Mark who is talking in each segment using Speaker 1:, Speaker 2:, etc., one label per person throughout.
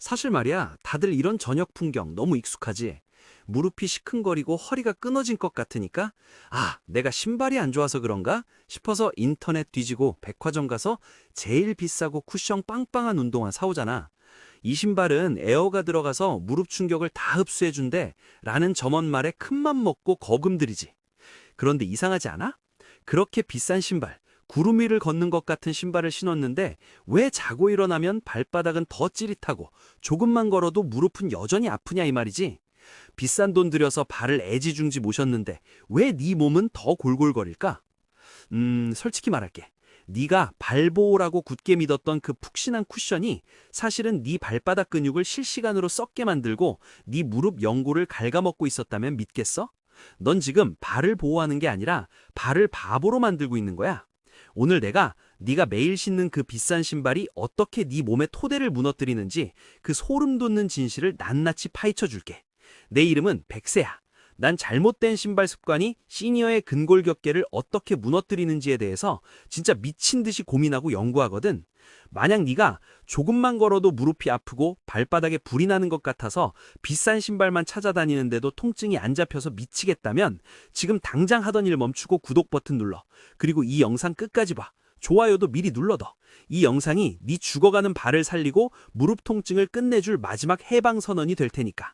Speaker 1: 사실 말이야, 다들 이런 저녁 풍경 너무 익숙하지? 무릎이 시큰거리고 허리가 끊어진 것 같으니까, 아, 내가 신발이 안 좋아서 그런가? 싶어서 인터넷 뒤지고 백화점 가서 제일 비싸고 쿠션 빵빵한 운동화 사오잖아. 이 신발은 에어가 들어가서 무릎 충격을 다 흡수해준대. 라는 점원 말에 큰맘 먹고 거금 들이지. 그런데 이상하지 않아? 그렇게 비싼 신발, 구름 위를 걷는 것 같은 신발을 신었는데 왜 자고 일어나면 발바닥은 더 찌릿하고 조금만 걸어도 무릎은 여전히 아프냐 이 말이지. 비싼 돈 들여서 발을 애지중지 모셨는데 왜 네 몸은 더 골골거릴까? 음, 솔직히 말할게. 네가 발보호라고 굳게 믿었던 그 푹신한 쿠션이 사실은 네 발바닥 근육을 실시간으로 썩게 만들고 네 무릎 연골을 갉아먹고 있었다면 믿겠어? 넌 지금 발을 보호하는 게 아니라 발을 바보로 만들고 있는 거야. 오늘 내가 네가 매일 신는 그 비싼 신발이 어떻게 네 몸의 토대를 무너뜨리는지 그 소름 돋는 진실을 낱낱이 파헤쳐 줄게. 내 이름은 백세야. 난 잘못된 신발 습관이 시니어의 근골격계를 어떻게 무너뜨리는지에 대해서 진짜 미친 듯이 고민하고 연구하거든. 만약 네가 조금만 걸어도 무릎이 아프고 발바닥에 불이 나는 것 같아서 비싼 신발만 찾아다니는데도 통증이 안 잡혀서 미치겠다면 지금 당장 하던 일 멈추고 구독 버튼 눌러. 그리고 이 영상 끝까지 봐. 좋아요도 미리 눌러둬. 이 영상이 네 죽어가는 발을 살리고 무릎 통증을 끝내줄 마지막 해방 선언이 될 테니까.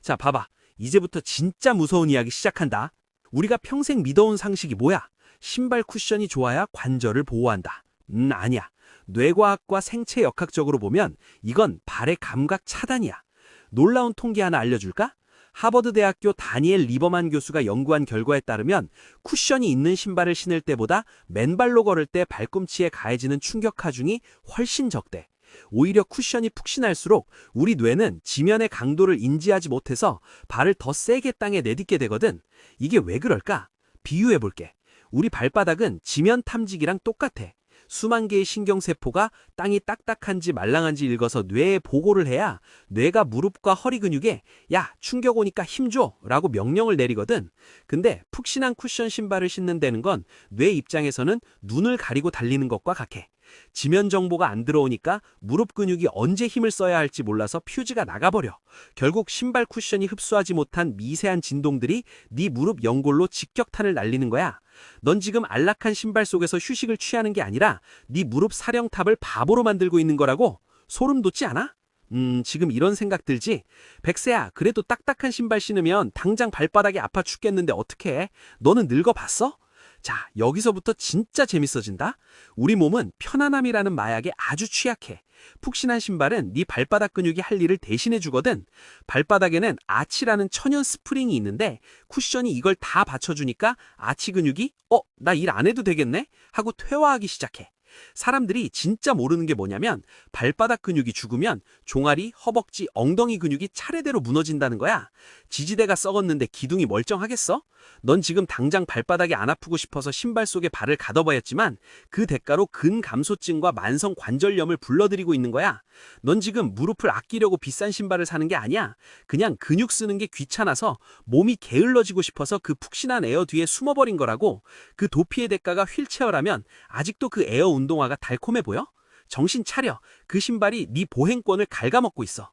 Speaker 1: 자, 봐봐. 이제부터 진짜 무서운 이야기 시작한다. 우리가 평생 믿어온 상식이 뭐야? 신발 쿠션이 좋아야 관절을 보호한다. 음, 아니야. 뇌과학과 생체 역학적으로 보면 이건 발의 감각 차단이야. 놀라운 통계 하나 알려줄까? 하버드 대학교 다니엘 리버만 교수가 연구한 결과에 따르면 쿠션이 있는 신발을 신을 때보다 맨발로 걸을 때 발꿈치에 가해지는 충격 하중이 훨씬 적대. 오히려 쿠션이 푹신할수록 우리 뇌는 지면의 강도를 인지하지 못해서 발을 더 세게 땅에 내딛게 되거든. 이게 왜 그럴까? 비유해 볼게. 우리 발바닥은 지면 탐지기랑 똑같아. 수만 개의 신경세포가 땅이 딱딱한지 말랑한지 읽어서 뇌에 보고를 해야 뇌가 무릎과 허리 근육에 야, 충격 오니까 힘줘! 라고 명령을 내리거든. 근데 푹신한 쿠션 신발을 신는다는 건 뇌 입장에서는 눈을 가리고 달리는 것과 같아. 지면 정보가 안 들어오니까 무릎 근육이 언제 힘을 써야 할지 몰라서 퓨즈가 나가버려. 결국 신발 쿠션이 흡수하지 못한 미세한 진동들이 네 무릎 연골로 직격탄을 날리는 거야. 넌 지금 안락한 신발 속에서 휴식을 취하는 게 아니라 네 무릎 사령탑을 바보로 만들고 있는 거라고? 소름 돋지 않아? 음, 지금 이런 생각 들지? 백세야, 그래도 딱딱한 신발 신으면 당장 발바닥이 아파 죽겠는데 어떡해? 너는 늙어봤어? 자, 여기서부터 진짜 재밌어진다. 우리 몸은 편안함이라는 마약에 아주 취약해. 푹신한 신발은 네 발바닥 근육이 할 일을 대신해 주거든. 발바닥에는 아치라는 천연 스프링이 있는데 쿠션이 이걸 다 받쳐주니까 아치 근육이 어, 나 일 안 해도 되겠네? 하고 퇴화하기 시작해. 사람들이 진짜 모르는 게 뭐냐면 발바닥 근육이 죽으면 종아리, 허벅지, 엉덩이 근육이 차례대로 무너진다는 거야. 지지대가 썩었는데 기둥이 멀쩡하겠어? 넌 지금 당장 발바닥이 안 아프고 싶어서 신발 속에 발을 가둬봐였지만 그 대가로 근감소증과 만성 관절염을 불러들이고 있는 거야. 넌 지금 무릎을 아끼려고 비싼 신발을 사는 게 아니야. 그냥 근육 쓰는 게 귀찮아서 몸이 게을러지고 싶어서 그 푹신한 에어 뒤에 숨어버린 거라고. 그 도피의 대가가 휠체어라면 아직도 그 에어 운동화가 달콤해 보여? 정신 차려. 그 신발이 네 보행권을 갉아먹고 있어.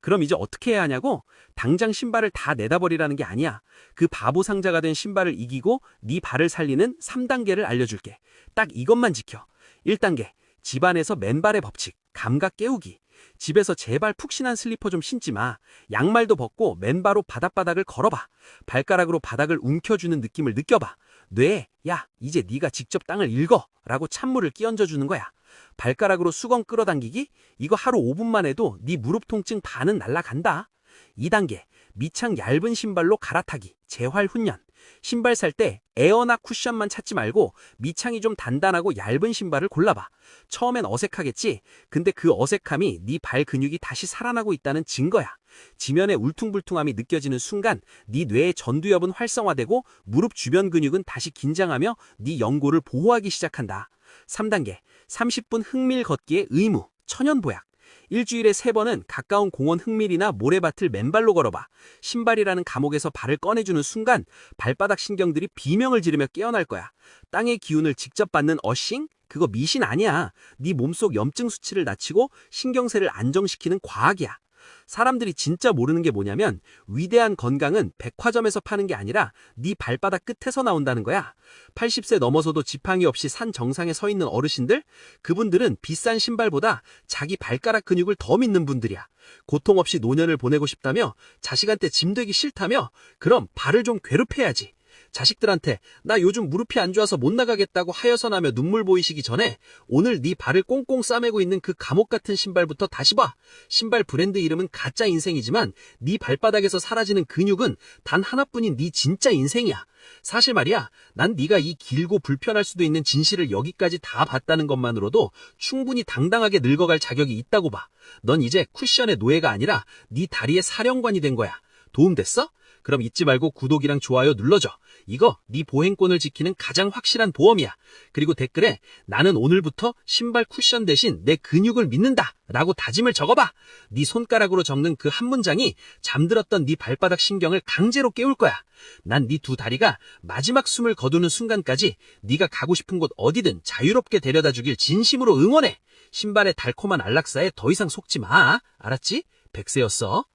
Speaker 1: 그럼 이제 어떻게 해야 하냐고? 당장 신발을 다 내다버리라는 게 아니야. 그 바보 상자가 된 신발을 이기고 네 발을 살리는 3단계를 알려줄게. 딱 이것만 지켜. 1단계. 집안에서 맨발의 법칙. 감각 깨우기. 집에서 제발 푹신한 슬리퍼 좀 신지 마. 양말도 벗고 맨바로 바닥바닥을 걸어봐. 발가락으로 바닥을 움켜주는 느낌을 느껴봐. 뇌에 야 이제 네가 직접 땅을 읽어 라고 찬물을 끼얹어 주는 거야. 발가락으로 수건 끌어당기기? 이거 하루 5분만 해도 네 무릎 통증 반은 날라간다. 2단계 밑창 얇은 신발로 갈아타기 재활 훈련. 신발 살 때 에어나 쿠션만 찾지 말고 밑창이 좀 단단하고 얇은 신발을 골라봐. 처음엔 어색하겠지? 근데 그 어색함이 네 발 근육이 다시 살아나고 있다는 증거야. 지면의 울퉁불퉁함이 느껴지는 순간 네 뇌의 전두엽은 활성화되고 무릎 주변 근육은 다시 긴장하며 네 연골을 보호하기 시작한다. 3단계 30분 흙밀 걷기의 의무 천연보약 일주일에 세번은 가까운 공원 흙밀이나 모래밭을 맨발로 걸어봐. 신발이라는 감옥에서 발을 꺼내주는 순간 발바닥 신경들이 비명을 지르며 깨어날 거야. 땅의 기운을 직접 받는 어싱?
Speaker 2: 그거 미신 아니야. 네 몸속 염증 수치를 낮추고 신경세를 안정시키는 과학이야. 사람들이 진짜 모르는 게 뭐냐면 위대한 건강은 백화점에서 파는 게 아니라 네 발바닥 끝에서 나온다는 거야. 80세 넘어서도 지팡이 없이 산 정상에 서 있는 어르신들, 그분들은 비싼 신발보다 자기 발가락 근육을 더 믿는 분들이야. 고통 없이 노년을 보내고 싶다며 자식한테 짐 되기 싫다며 그럼 발을 좀 괴롭혀야지. 자식들한테 나 요즘 무릎이 안 좋아서 못 나가겠다고 하여선하며 눈물 보이시기 전에 오늘 네 발을 꽁꽁 싸매고 있는 그 감옥 같은 신발부터 다시 봐. 신발 브랜드 이름은 가짜 인생이지만 네 발바닥에서 사라지는 근육은 단 하나뿐인 네 진짜 인생이야. 사실 말이야, 난 네가 이 길고 불편할 수도 있는 진실을 여기까지 다 봤다는 것만으로도 충분히 당당하게 늙어갈 자격이 있다고 봐. 넌 이제 쿠션의 노예가 아니라 네 다리의 사령관이 된 거야. 도움됐어? 그럼 잊지 말고 구독이랑 좋아요 눌러줘. 이거 네 보행권을 지키는 가장 확실한 보험이야. 그리고 댓글에 나는 오늘부터 신발 쿠션 대신 내 근육을 믿는다 라고 다짐을 적어봐. 네 손가락으로 적는 그 한 문장이 잠들었던 네 발바닥 신경을 강제로 깨울 거야. 난 네 두 다리가 마지막 숨을 거두는 순간까지 네가 가고 싶은 곳 어디든 자유롭게 데려다 주길 진심으로 응원해. 신발의 달콤한 안락사에 더 이상 속지 마. 알았지? 백세였어.